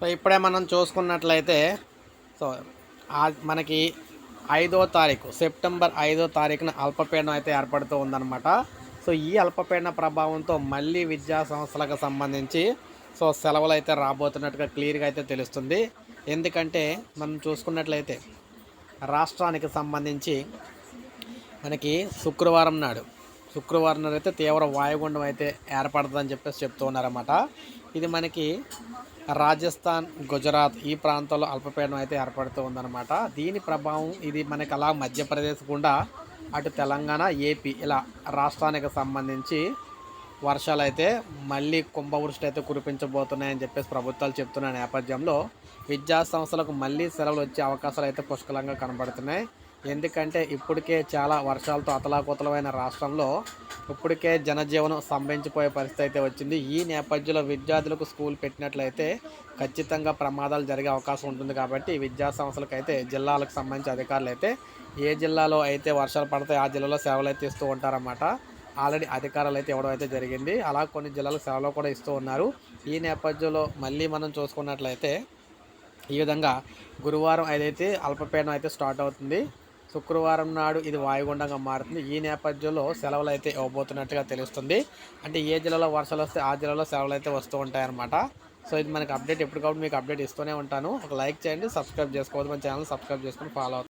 So ఇప్పుడే మనం చూసుకున్నట్లయితే సో మనకి ఐదో తారీఖు సెప్టెంబర్ ఐదో తారీఖున అల్పపీడనం అయితే ఏర్పడుతూ ఉందన్నమాట. సో ఈ అల్పపీడన ప్రభావంతో మళ్ళీ విద్యా సంస్థలకు సంబంధించి సో సెలవులు అయితే రాబోతున్నట్టుగా క్లియర్గా అయితే తెలుస్తుంది. ఎందుకంటే మనం చూసుకున్నట్లయితే రాష్ట్రానికి సంబంధించి మనకి శుక్రవారం నాడు శుక్రవారం అయితే తీవ్ర వాయుగుండం అయితే ఏర్పడుతుందని చెప్పేసి చెప్తూ ఉన్నారన్నమాట. ఇది మనకి రాజస్థాన్ గుజరాత్ ఈ ప్రాంతాల్లో అల్పపీడనం అయితే ఏర్పడుతూ ఉందన్నమాట. దీని ప్రభావం ఇది మనకి అలా మధ్యప్రదేశ్ గుండా అటు తెలంగాణ ఏపీ ఇలా రాష్ట్రానికి సంబంధించి వర్షాలు అయితే మళ్ళీ కుంభవృష్టి అయితే కురిపించబోతున్నాయని చెప్పేసి ప్రభుత్వాలు చెప్తున్న నేపథ్యంలో విద్యా సంస్థలకు మళ్ళీ సెలవులు వచ్చే అవకాశాలు అయితే పుష్కలంగా కనబడుతున్నాయి. ఎందుకంటే ఇప్పటికే చాలా వర్షాలతో అతలాకుతలమైన రాష్ట్రంలో ఇప్పటికే జనజీవనం స్తంభించిపోయే పరిస్థితి అయితే వచ్చింది. ఈ నేపథ్యంలో విద్యార్థులకు స్కూల్ పెట్టినట్లయితే ఖచ్చితంగా ప్రమాదాలు జరిగే అవకాశం ఉంటుంది కాబట్టి విద్యా సంస్థలకు అయితే జిల్లాలకు సంబంధించి అధికారులు అయితే ఏ జిల్లాలో అయితే వర్షాలు పడతాయి ఆ జిల్లాలో సేవలు అయితే ఇస్తూ ఉంటారన్నమాట. ఆల్రెడీ అధికారాలు అయితే ఇవ్వడం అయితే జరిగింది. అలా కొన్ని జిల్లాలకు సేవలు కూడా ఇస్తూ ఉన్నారు. ఈ నేపథ్యంలో మళ్ళీ మనం చూసుకున్నట్లయితే ఈ విధంగా గురువారం ఏదైతే అల్పపీడనం అయితే స్టార్ట్ అవుతుంది శుక్రవారం నాడు ఇది వాయుగుండంగా మారుతుంది. ఈ నేపథ్యంలో సెలవులు అయితే ఇవ్వబోతున్నట్టుగా తెలుస్తుంది. అంటే ఏ జిల్లాలో వర్షాలు వస్తే ఆ జిల్లాలో సెలవులు అయితే వస్తూ ఉంటాయన్నమాట. సో ఇది మనకి అప్డేట్ ఎప్పటికప్పుడు మీకు అప్డేట్ ఇస్తూనే ఉంటాను. ఒక లైక్ చేయండి సబ్స్క్రైబ్ చేసుకోవద్దు. మన ఛానల్ సబ్స్క్రైబ్ చేసుకొని ఫాలో అవుతుంది